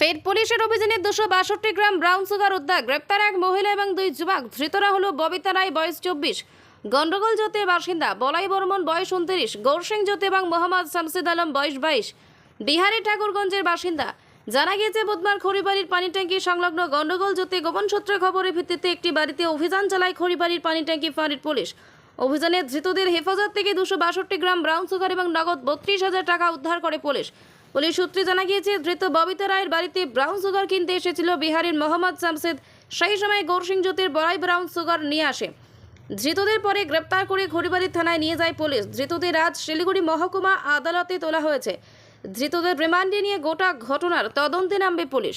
ফের পুলিশের অভিযানে দুশো বাষট্টি গ্রাম ব্রাউন সুগার উদ্ধার। গ্রেপ্তার এক মহিলা এবং দুই যুবক। ধৃতরা হল ববিতা রায়, বয়স চব্বিশ। গন্ডগোল জ্যোতির বাসিন্দা। বলাই বর্মন, বয়স উনত্রিশ। গৌরসিং জ্যোতি এবং মোহাম্মদ শামসিদ আলম, বয়স বাইশ। বিহারের ঠাকুরগঞ্জের বাসিন্দা। জানা গিয়েছে, বুধবার খড়িবাড়ির পানি ট্যাঙ্কি সংলগ্ন গন্ডগোল জ্যোতি গোপন সূত্রে খবরের ভিত্তিতে একটি বাড়িতে অভিযান চালায় খড়িবাড়ির পানি ট্যাঙ্কি ফাঁড়ির পুলিশ। অভিযানে ধৃতদের হেফাজত থেকে দুশো বাষট্টি গ্রাম ব্রাউন সুগার এবং নগদ বত্রিশ হাজার টাকা উদ্ধার করে পুলিশ। পুলিশ সূত্রে জানা গিয়েছে, ধৃত ববিতা রায়ের বাড়িতে ব্রাউন সুগার কিনতে এসেছিল বিহারের মোহাম্মদ শামসেদ। সেই সময় গৌরসিং জ্যোতির বড়াই ব্রাউন সুগার নিয়ে আসে। ধৃতদের পরে গ্রেপ্তার করে ঘড়িবাড়ি থানায় নিয়ে যায় পুলিশ। ধৃতদের আজ শিলিগুড়ি মহকুমা আদালতে তোলা হয়েছে। ধৃতদের রিমান্ডে নিয়ে গোটা ঘটনার তদন্তে নামবে পুলিশ।